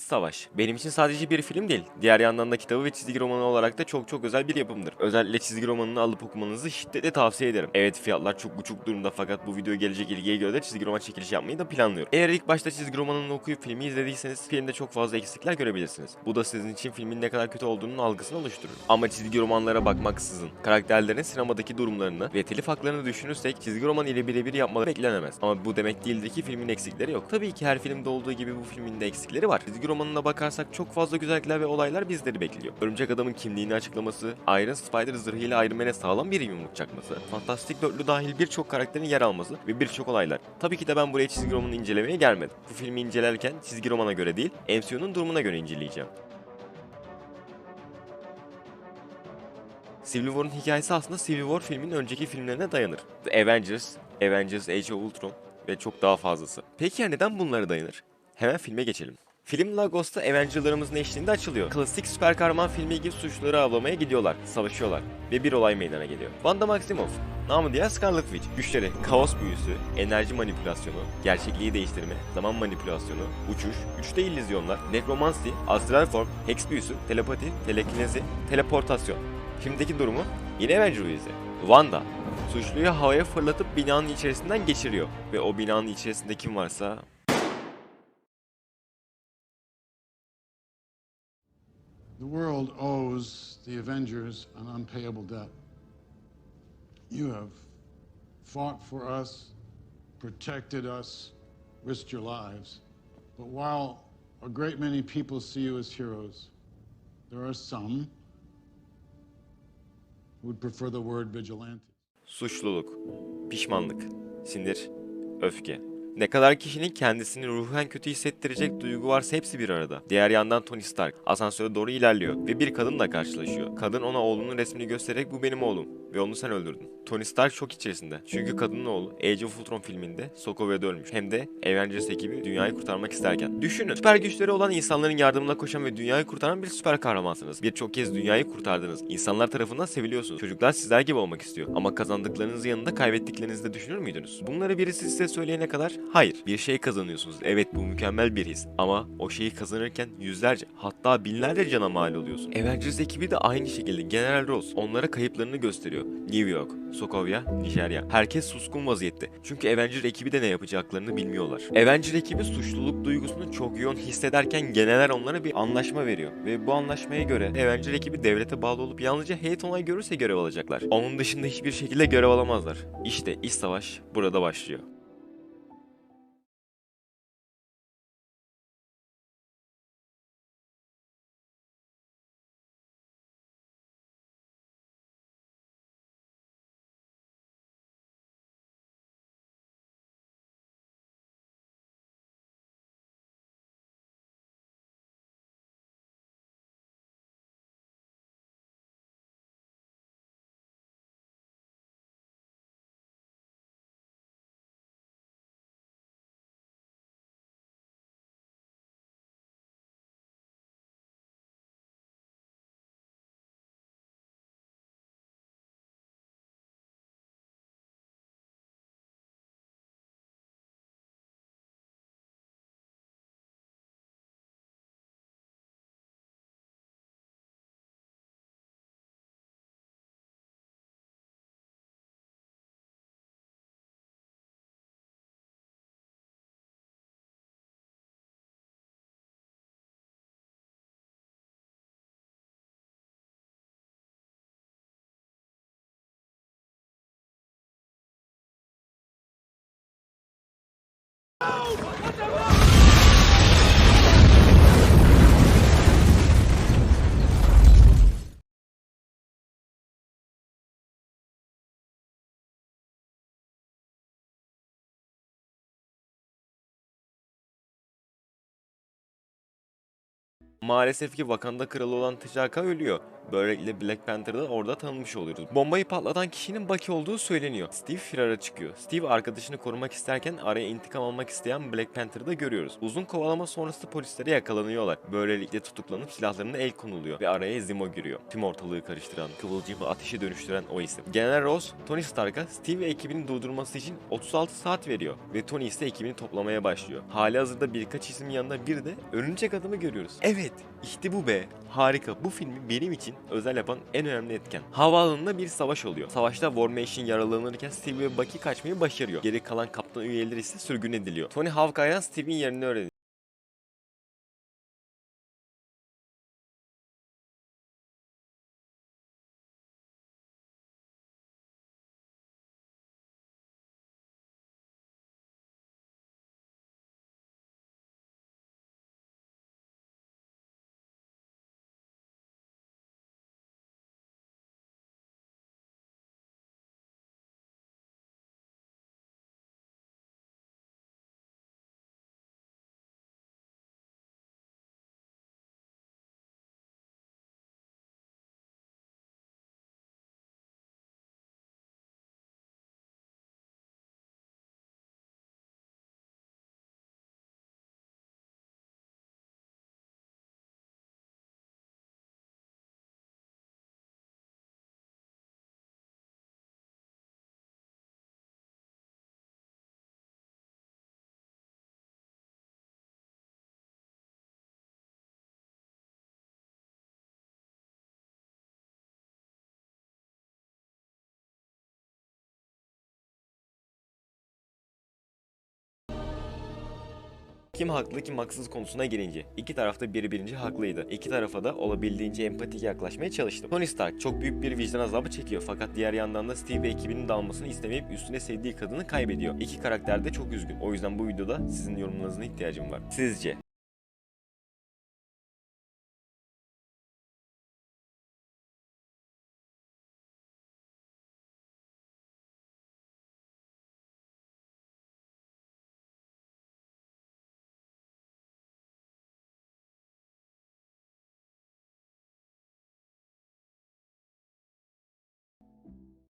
İç Savaş. Benim için sadece bir film değil. Diğer yandan da kitabı ve çizgi romanı olarak da çok çok özel bir yapımdır. Özellikle çizgi romanını alıp okumanızı şiddetle tavsiye ederim. Evet fiyatlar çok uçuk durumda fakat bu videoya gelecek ilgiye göre de çizgi roman çekilişi yapmayı da planlıyorum. Eğer ilk başta çizgi romanını okuyup filmi izlediyseniz filmde çok fazla eksikler görebilirsiniz. Bu da sizin için filmin ne kadar kötü olduğunun algısını oluşturur. Ama çizgi romanlara bakmaksızın karakterlerin sinemadaki durumlarını ve telif haklarını düşünürsek çizgi roman ile birebir yapmaları beklenemez. Ama bu demek değildir ki filmin eksikleri yok. Tabii ki her filmde olduğu gibi bu filmin de eksikleri var. Çizgi romanına bakarsak çok fazla güzellikler ve olaylar bizleri bekliyor. Örümcek Adam'ın kimliğini açıklaması, Iron Spider zırhıyla Iron Man'e sağlam bir yumruk çakması, Fantastik Dörtlü dahil birçok karakterin yer alması ve birçok olaylar. Tabii ki de ben buraya çizgi romanı incelemeye gelmedim. Bu filmi incelerken çizgi romana göre değil, MCU'nun durumuna göre inceleyeceğim. Civil War'un hikayesi aslında Civil War filmin önceki filmlerine dayanır. The Avengers, Avengers Age of Ultron ve çok daha fazlası. Peki ya neden bunlara dayanır? Hemen filme geçelim. Film Lagos'ta Avenger'larımızın eşliğinde açılıyor. Klasik süper kahraman filmi gibi suçluları avlamaya gidiyorlar, savaşıyorlar ve bir olay meydana geliyor. Wanda Maximoff, namı diğer Scarlet Witch, güçleri kaos büyüsü, enerji manipülasyonu, gerçekliği değiştirme, zaman manipülasyonu, uçuş, 3D illüzyonlar, nekromansi, astral form, hex büyüsü, telepati, telekinezi, teleportasyon. Filmdeki durumu yine Avenger üyesi. Wanda, suçluyu havaya fırlatıp binanın içerisinden geçiriyor ve o binanın içerisinde kim varsa The world owes the Avengers an unpayable debt. You have fought for us, protected us, risked your lives. But while a great many people see you as heroes, there are some who would prefer the word vigilante. Suçluluk, pişmanlık, sinir, öfke. Ne kadar kişinin kendisini ruhen kötü hissettirecek duygu varsa hepsi bir arada. Diğer yandan Tony Stark asansöre doğru ilerliyor ve bir kadınla karşılaşıyor. Kadın ona oğlunun resmini göstererek bu benim oğlum ve onu sen öldürdün. Tony Stark şok içerisinde. Çünkü kadının oğlu Age of Ultron filminde Sokovia ölmüş. Hem de Avengers ekibi dünyayı kurtarmak isterken. Düşünün süper güçleri olan insanların yardımına koşan ve dünyayı kurtaran bir süper kahramansınız. Birçok kez dünyayı kurtardınız. İnsanlar tarafından seviliyorsunuz. Çocuklar sizler gibi olmak istiyor. Ama kazandıklarınızın yanında kaybettiklerinizi de düşünür müydünüz? Bunları birisi size söyleyene kadar hayır. Bir şey kazanıyorsunuz. Evet bu mükemmel bir his. Ama o şeyi kazanırken yüzlerce hatta binlerce cana mal oluyorsun. Avengers ekibi de aynı şekilde General Ross onlara kayıplarını gösteriyor. New York, Sokovia, Nijerya. Herkes suskun vaziyette. Çünkü Avenger ekibi de ne yapacaklarını bilmiyorlar. Avenger ekibi suçluluk duygusunu çok yoğun hissederken geneller onlara bir anlaşma veriyor. Ve bu anlaşmaya göre Avenger ekibi devlete bağlı olup yalnızca heyet onay görürse görev alacaklar. Onun dışında hiçbir şekilde görev alamazlar. İşte iç savaş burada başlıyor. Oh, what the fuck? Maalesef ki Wakanda kralı olan T'Chaka ölüyor. Böylelikle Black Panther'ı orada tanımış oluyoruz. Bombayı patlatan kişinin Bucky olduğu söyleniyor. Steve firara çıkıyor. Steve arkadaşını korumak isterken araya intikam almak isteyen Black Panther'ı da görüyoruz. Uzun kovalama sonrası polislere yakalanıyorlar. Böylelikle tutuklanıp silahlarına el konuluyor ve araya Zemo giriyor. Tüm ortalığı karıştıran, kıvılcımı ateşe dönüştüren o isim. General Ross, Tony Stark'a Steve ve ekibini durdurması için 36 saat veriyor ve Tony ise ekibini toplamaya başlıyor. Hali hazırda birkaç isim yanında bir de örümcek adamı görüyoruz. Evet, işte bu be. Harika. Bu filmi benim için özel yapan en önemli etken. Havaalanında bir savaş oluyor. Savaşta War Machine yaralanırken Steve ve Bucky kaçmayı başarıyor. Geri kalan kaptan üyeleri ise sürgün ediliyor. Tony Hawkeye'dan Steve'in yerini öğreniyor. Kim haklı kim haksız konusuna gelince iki tarafta birbirince haklıydı. İki tarafa da olabildiğince empatik yaklaşmaya çalıştım. Tony Stark çok büyük bir vicdan azabı çekiyor fakat diğer yandan da Steve ve ekibinin dalmasını istemeyip üstüne sevdiği kadını kaybediyor. İki karakter de çok üzgün. O yüzden bu videoda sizin yorumlarınıza ihtiyacım var. Sizce